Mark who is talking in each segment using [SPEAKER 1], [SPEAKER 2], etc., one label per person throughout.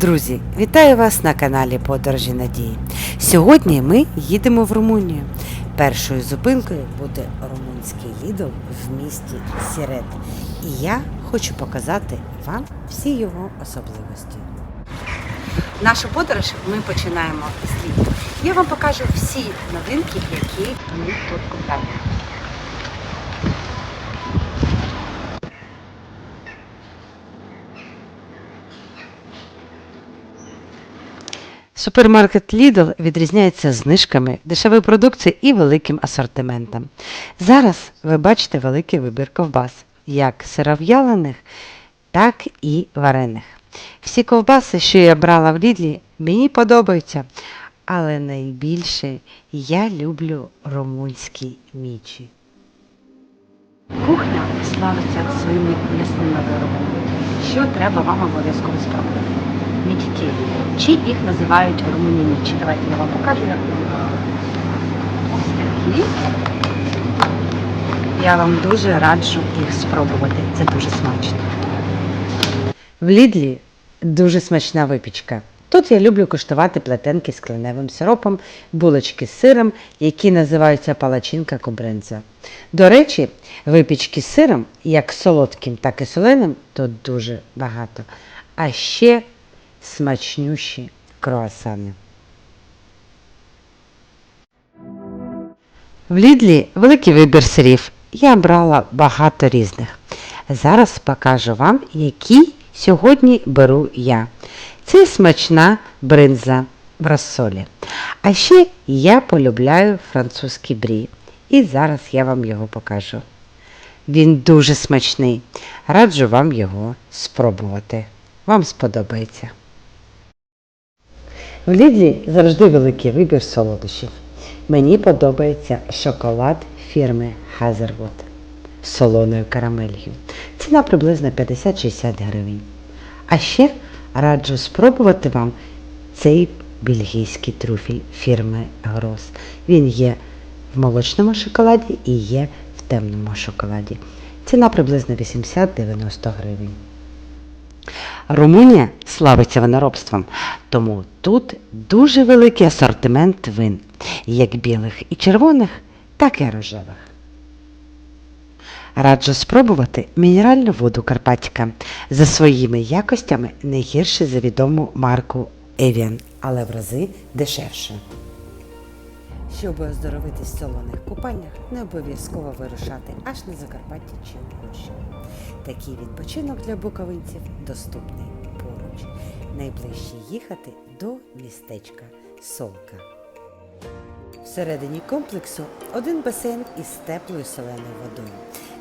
[SPEAKER 1] Друзі, вітаю вас на каналі Подорожі Надії. Сьогодні ми їдемо в Румунію. Першою зупинкою буде румунський лідл в місті Сірет. І я хочу показати вам всі його особливості. Нашу подорож ми починаємо з ліду. Я вам покажу всі новинки, які ми тут купляємо. Супермаркет Lidl відрізняється знижками, дешевою продукцією і великим асортиментом. Зараз ви бачите великий вибір ковбас, як сиров'ялених, так і варених. Всі ковбаси, що я брала в Лідлі, мені подобаються, але найбільше я люблю румунські мічі. Кухня славиться своїми м'ясними виробами. Що треба вам обов'язково спробувати? Мічті. Чи їх називають в Румунії мічі? Давайте я вам покажу, як вони. Ось такі. Я вам дуже раджу їх спробувати. Це дуже смачно. В Лідлі дуже смачна випічка. Тут я люблю куштувати плетенки з кленевим сиропом, булочки з сиром, які називаються палачинка кубринця. До речі, випічки з сиром, як солодким, так і соленим, тут дуже багато. А ще смачнющі круасани. В Лідлі великий вибір сирів. Я брала багато різних. Зараз покажу вам, які сьогодні беру я. Це смачна бринза в розсолі. А ще я полюбляю французький брі. І зараз я вам його покажу. Він дуже смачний. Раджу вам його спробувати. Вам сподобається. В Лідлі завжди великий вибір солодощів. Мені подобається шоколад фірми Hazelwood з солоною карамелью. Ціна приблизно 50-60 гривень. А ще раджу спробувати вам цей бельгійський труфіль фірми Грос. Він є в молочному шоколаді і є в темному шоколаді. Ціна приблизно 80-90 гривень. Румунія славиться виноробством, тому тут дуже великий асортимент вин, як білих і червоних, так і рожевих. Раджу спробувати мінеральну воду Карпатська за своїми якостями не гірше за відому марку Evian, але в рази дешевше. Щоб оздоровитись в солоних купальнях, не обов'язково вирушати аж на Закарпаття чи Польщу. Такий відпочинок для буковинців доступний. Найближче їхати до містечка Солка. Всередині комплексу один басейн із теплою соленою водою,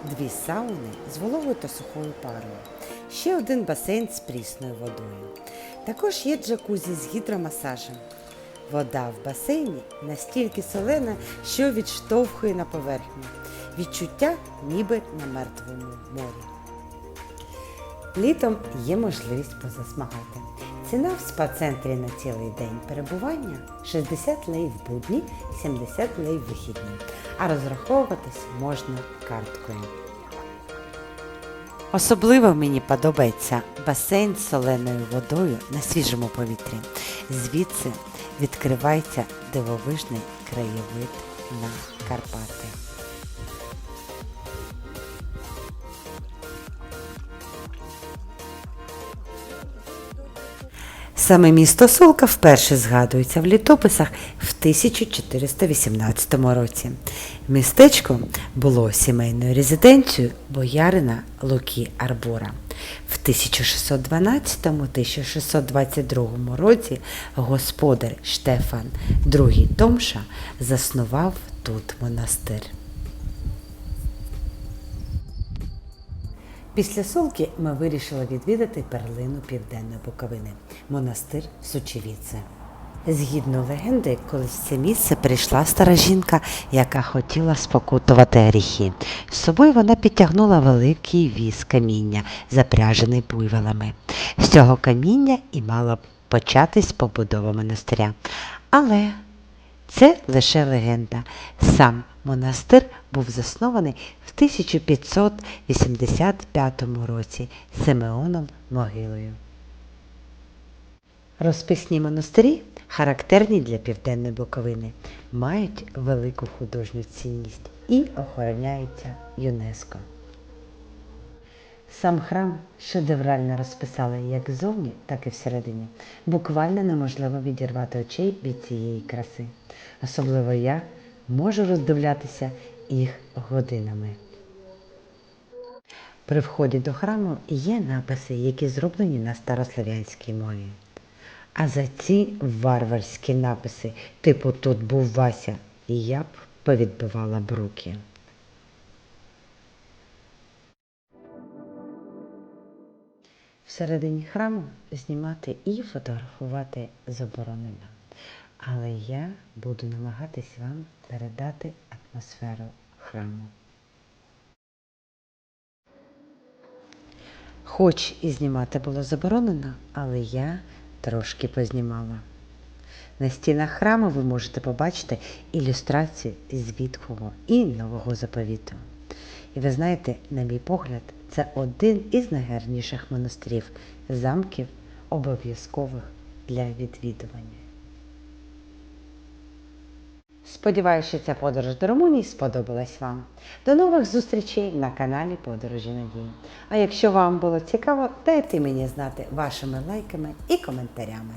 [SPEAKER 1] дві сауни з вологою та сухою парою, ще один басейн з прісною водою. Також є джакузі з гідромасажем. Вода в басейні настільки солена, що відштовхує на поверхню. Відчуття ніби на мертвому морі. Літом є можливість позасмагати. Ціна в спа-центрі на цілий день перебування 60 лей в будні, 70 лей в вихідні, а розраховуватись можна карткою. Особливо мені подобається басейн з соленою водою на свіжому повітрі. Звідси відкривається дивовижний краєвид на Карпати. Саме місто Солка вперше згадується в літописах в 1418 році. Містечко було сімейною резиденцією боярина Луки Арбора. В 1612-1622 році господар Штефан II Томша заснував тут монастир. Після Солки ми вирішили відвідати перлину Південної Буковини – монастир Сучевіце. Згідно легенди, колись в це місце прийшла стара жінка, яка хотіла спокутувати гріхи. З собою вона підтягнула великий віз каміння, запряжений буйволами. З цього каміння і мала початись побудова монастиря. Але це лише легенда. Сам монастир був заснований в 1585 році Симеоном Могилою. Розписні монастирі, характерні для південної Буковини, мають велику художню цінність і охороняються ЮНЕСКО. Сам храм шедеврально розписали як ззовні, так і всередині. Буквально неможливо відірвати очей від цієї краси. Особливо я можу роздивлятися їх годинами. При вході до храму є написи, які зроблені на старослов'янській мові. А за ці варварські написи, типу тут був Вася, я б повідбивала бруки. Всередині храму знімати і фотографувати заборонено. Але я буду намагатись вам передати атмосферу храму. Хоч і знімати було заборонено, але я трошки познімала. На стінах храму ви можете побачити ілюстрації з Ветхого і Нового заповіту. І ви знаєте, на мій погляд, це один із найгарніших монастирів, замків обов'язкових для відвідування. Сподіваюся, що ця подорож до Румунії сподобалась вам. До нових зустрічей на каналі Подорожі Надії. А якщо вам було цікаво, дайте мені знати вашими лайками і коментарями.